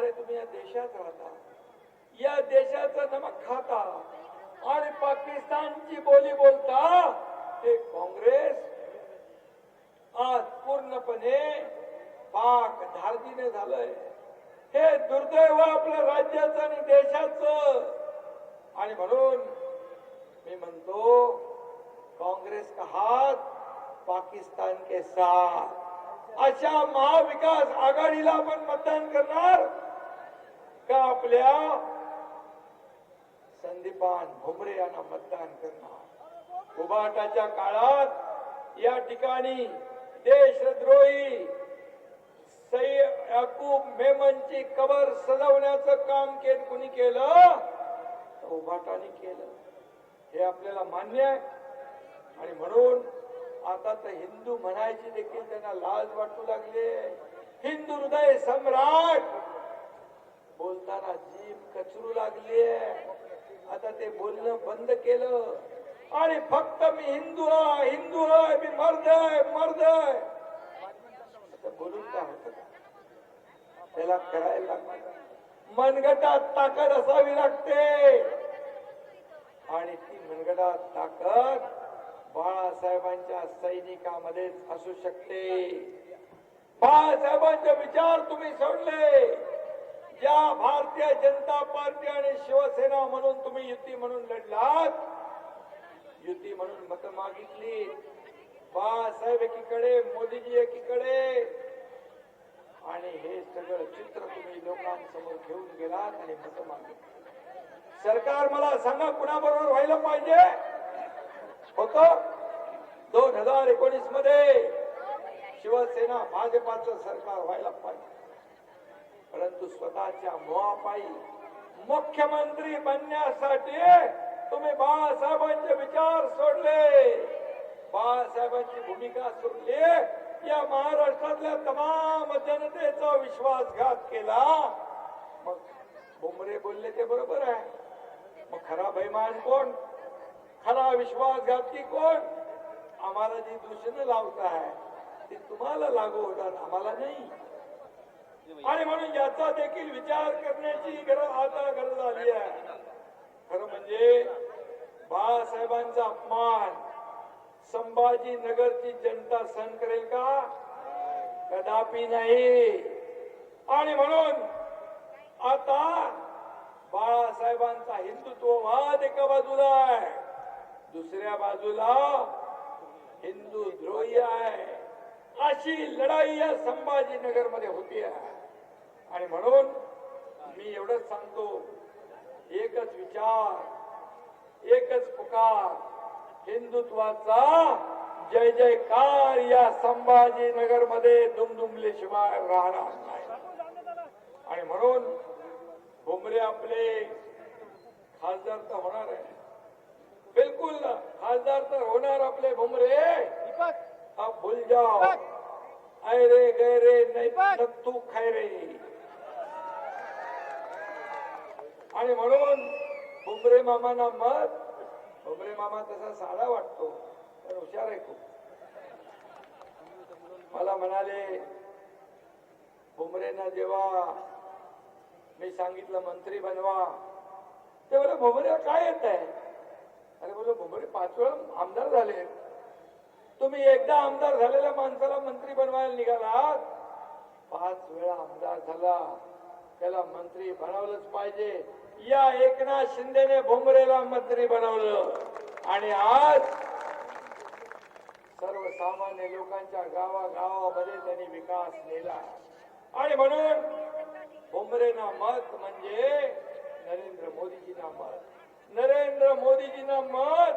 अरे तुम्ही या देशात राहता या देशाचा नमक खाता. आणि पाकिस्तानची बोली बोलता ते काँग्रेस. आज पूर्णपणे पाक धार्जिने झालंय. हे दुर्दैव आपल्या राज्याचं आणि देशाचं. आणि म्हणून मी म्हणतो काँग्रेस का हात पाकिस्तान के साथ. अशा महाविकास आघाडीला आपण मतदान करणार. का आपल्या? संदीपान भुमरे यांना मतदान करणार. उभाटाच्या काळात या ठिकाणी देशद्रोही सई याकूब मेमनची कबर सजवण्याचं काम के कुणी केलं? उभाटाने केलं. हे आपल्याला मान्य आहे. आणि म्हणून आता तर हिंदू म्हणायची देखील त्यांना लाज वाटू लागली हिंदू हृदय सम्राट बोलताना जीभ कचरू लागली आता ते बोलणं बंद केलं. आणि फक्त मी हिंदू आहे हिंदू आहे मी मर्द आहे मर्द आहे. आता बोलून काय होत? त्याला करायला लागतं. मनगटात ताकद असावी लागते. आणि ती मनगटात ताकद बाळासाहेबांच्या सैनिकामध्येच असू शकते. बाळासाहेबांचे विचार तुम्ही सोडले. या भारतीय जनता पार्टी आणि शिवसेना म्हणून तुम्ही युती म्हणून लढलात. युती म्हणून मत मागितली. बाळासाहेब एकीकडे मोदीजी एकीकडे. आणि हे सगळं चित्र तुम्ही लोकांसमोर घेऊन गेलात आणि मत मागितली. सरकार मला सांगा कुणाबरोबर व्हायला पाहिजे? होत? दोन हजार एकोणीसमध्ये शिवसेना भाजपाचं सरकार व्हायला पाहिजे. परंतु स्वतःच्या मोहापायी मुख्यमंत्री बनण्यासाठी तुम्ही बाळासाहेबांचे विचार सोडले. बाळासाहेबांची भूमिका सोडली. या महाराष्ट्रातल्या तमाम जनतेचा विश्वासघात केला. मग बुमरे बोलले ते बरोबर आहे. मग खरा बैमान कोण? खरा विश्वासघाती कोण? आम्हाला जी दूषणं आहे ती तुम्हाला लागू होतात आम्हाला नाही. आणि म्हणून याचा देखील विचार करण्याची गरज आता गरज आली आहे. खरं म्हणजे बाळासाहेबांचा अपमान संभाजीनगरची जनता सहन करेल का? कदापि नाही. आणि म्हणून आता बाळासाहेबांचा हिंदुत्ववाद एका बाजूला आहे. दुसऱ्या बाजूला हिंदू द्रोही आहे. अशी लढाई या संभाजीनगरमध्ये होती. आणि म्हणून मी एवढंच सांगतो एकच विचार एकच पुकार हिंदुत्वाचा जय जयकार या संभाजीनगरमध्ये दुमदुमल्याशिवाय राहणार नाही. आणि म्हणून भुमरे आपले खासदार तर होणार आहे. बिलकुल ना खासदार तर होणार आपले भुमरे अब भूल जाओ ऐरे गैरे नाही तू खैरे आणि म्हणून भुमरे मामांना मत भुमरे मामा तसा साधा वाटतो. पण हुशार आहे खूप. मला म्हणाले भुमरेंना जेव्हा मी सांगितलं मंत्री बनवा. ते बोले भुमरे काय येत आहे? अरे बोल भुमरे पाच वेळा आमदार झाले तुम्ही एकदा आमदार झालेल्या माणसाला मंत्री बनवायला निघालात? पाच वेळा आमदार झाला. त्याला मंत्री बनवलंच पाहिजे. या एकनाथ शिंदेने भुमरेला मंत्री बनवलं. आणि आज सर्वसामान्य लोकांच्या गावागावामध्ये त्यांनी विकास नेला. आणि म्हणून भुमरेना मत म्हणजे नरेंद्र मोदीजींना मत. नरेंद्र मोदीजींना मत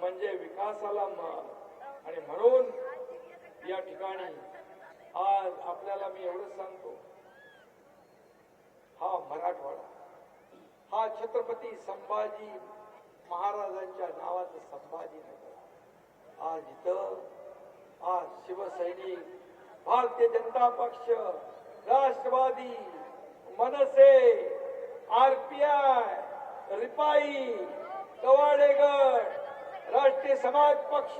म्हणजे विकासाला मत. आणि म्हणून या ठिकाणी आज आपल्याला मी एवढंच सांगतो. हा मराठवाडा हा छत्रपती संभाजी महाराजांच्या नावाचं संभाजीनगर आज इथं आज शिवसैनिक भारतीय जनता पक्ष राष्ट्रवादी मनसे आरपीआय रिपाई कवाडेगड राष्ट्रीय समाज पक्ष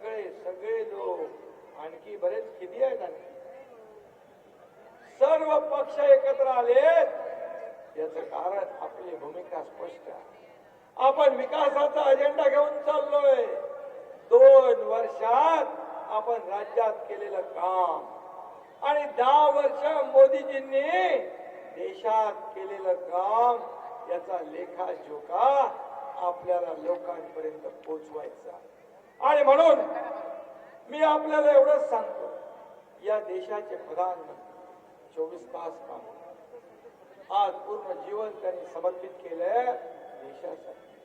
सगळे सगळे लोक आणखी बरेच किती आहेत आणखी? सर्व पक्ष एकत्र आलेत याच कारण आपली भूमिका स्पष्ट आहे. आपण विकासाचा अजेंडा घेऊन चाललोय. दोन वर्षात आपण राज्यात केलेलं काम. आणि दहा वर्ष मोदीजींनी देशात केलेलं काम याचा लेखा लेखाजोखा आपल्याला लोकांपर्यंत पोचवायचा आणि म्हणून मी आपल्याला एवढंच सांगतो या देशाचे प्रधानमंत्री चोवीस तास काम आज पूर्ण जीवन त्यांनी समर्पित केलंय देशासाठी.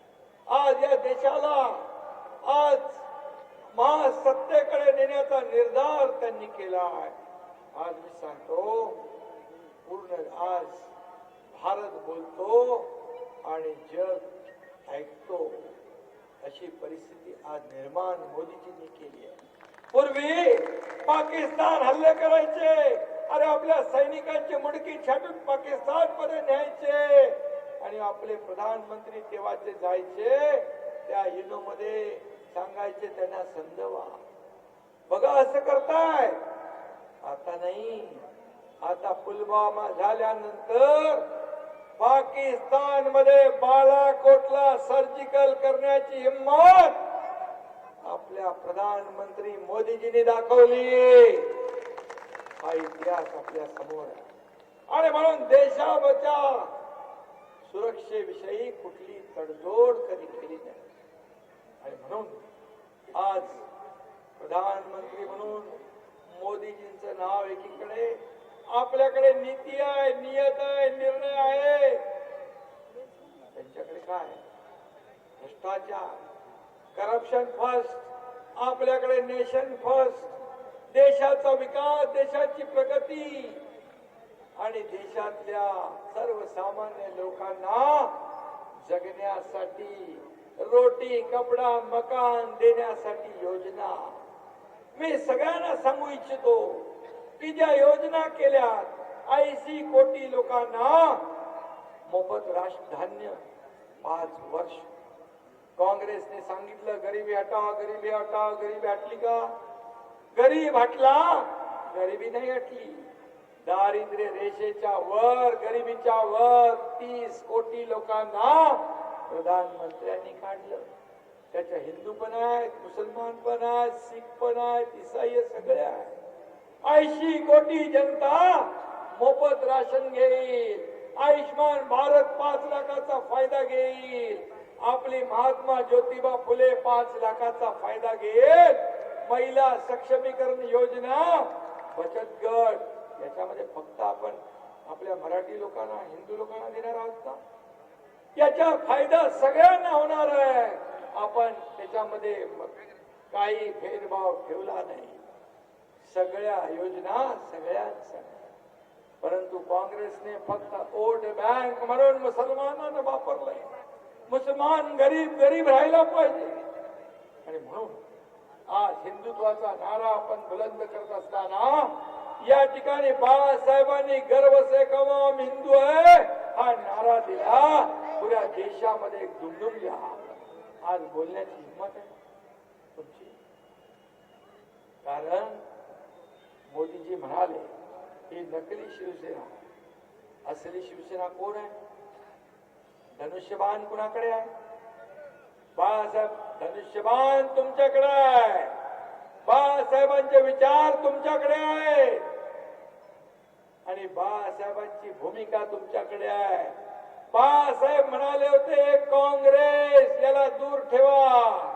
आज या देशाला आज महासत्तेकडे नेण्याचा निर्धार त्यांनी केला आहे आज मी सांगतो पूर्ण आज भारत बोलतो आणि जग ऐकतो. अशी परिस्थिती आज निर्माण मोदीजींनी केली आहे. पूर्वी पाकिस्तान हल्ले करायचे अरे आपल्या सैनिकांची मुडकी छाटून पाकिस्तानमध्ये न्यायचे. आणि आपले प्रधानमंत्री तेव्हाचे जायचे त्या युनो मध्ये सांगायचे त्यांना संदवा बघा असं करताय. आता नाही. आता पुलवामा झाल्यानंतर पाकिस्तानमध्ये बालाकोटला सर्जिकल करण्याची हिंमत आपल्या प्रधानमंत्री मोदीजींनी दाखवली. हा इतिहास आपल्यासमोर आहे. आणि म्हणून देशाच्या सुरक्षेविषयी कुठली तडजोड कधी केली नाही. आणि म्हणून आज प्रधानमंत्री म्हणून मोदीजींचं नाव एकीकडे आपल्याकडे नीती आहे नियत आहे निर्णय आहे. त्यांच्याकडे काय? भ्रष्टाचार. करप्शन फर्स्ट आपल्याकडे नेशन फर्स्ट देशाचा विकास देशाची प्रगती. आणि देशातल्या सर्वसामान्य लोकांना जगण्यासाठी रोटी कपडा मकान देण्यासाठी योजना. मी सगळ्यांना सांगू इच्छितो की ज्या योजना केल्या ऐंशी कोटी लोकांना मोफत राष्ट्रधान्य पाच वर्ष. काँग्रेसने सांगितलं गरिबी हटाव गरिबी हटाव गरिबी हटली का? गरीब हटला गरिबी नाही हटली. दारिद्र्य रेषेच्या वर गरिबीच्या वर तीस कोटी लोकांना प्रधानमंत्र्यांनी काढलं. त्याच्या हिंदू पण आहेत मुसलमान पण आहेत सिख पण आहेत इसाई सगळे आहेत. ऐंशी कोटी जनता मोफत राशन घेईल. आयुष्मान भारत पाच लाखाचा फायदा घेईल. आपली महात्मा ज्योतिबा फुले पाच लाखाचा फायदा घेईल महिला सक्षमीकरण योजना बचत गट. याच्यामध्ये फक्त आपण आपल्या मराठी लोकांना हिंदू लोकांना देणार आहोत का? याचा फायदा सगळ्यांना होणार आहे. आपण त्याच्यामध्ये काही भेदभाव ठेवला नाही. सगळ्या योजना सगळ्या परंतु काँग्रेसने फक्त वोट बँक म्हणून मुसलमानांना वापरलंय. मुसलमान गरीब गरीब राहायला पाहिजे. आणि म्हणून आज हिंदुत्वाचा नारा आपण बुलंद करत असताना या ठिकाणी बाळासाहेबांनी गर्व से कमाम हिंदू आहे हा नारा दिला. पुऱ्या देशामध्ये एक दुमदुमल्या आज बोलण्याची हिंमत आहे. तुमची. कारण मोदीजी म्हणाले ही नकली शिवसेना। असली शिवसेना कोण आहे धनुष्यबाण कुणाकडे आहे? बाळासाहेब धनुष्यबाण तुमच्याकडे आहे. बाळासाहेबांचे विचार तुमच्याकडे आहे. आणि बाळासाहेबांची भूमिका तुमच्याकडे आहे. बाळासाहेब म्हणाले होते काँग्रेस याला दूर ठेवा.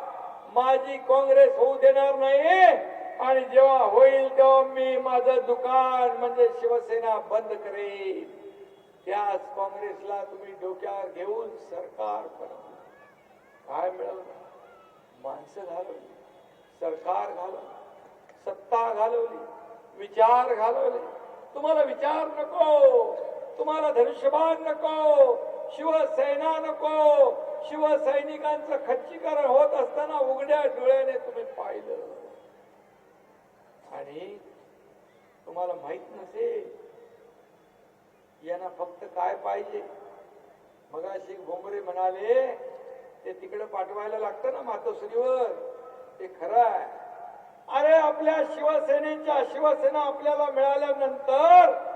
माझी काँग्रेस होऊ देणार नाही. आणि जेव्हा होईल तेव्हा मी माझं दुकान म्हणजे शिवसेना बंद करेन. त्याच काँग्रेसला तुम्ही डोक्यावर घेऊन सरकार बनवलं काय मिळवलं माणसं घालवली सरकार घालवलं सत्ता घालवली विचार घालवले. तुम्हाला विचार नको तुम्हाला धनुष्यबाण नको शिवसेना नको. शिवसैनिकांचं खच्चीकरण होत असताना उघड्या डोळ्याने तुम्ही पाहिलं. नाही तुम्हाला माहीत नसेल. यांना फक्त काय पाहिजे? मग शेख भोंबरे म्हणाले ते तिकडे पाठवायला लागतं ना मातोश्रीवर. ते खरं आहे. अरे आपल्या शिवसेनेच्या शिवसेना आपल्याला मिळाल्यानंतर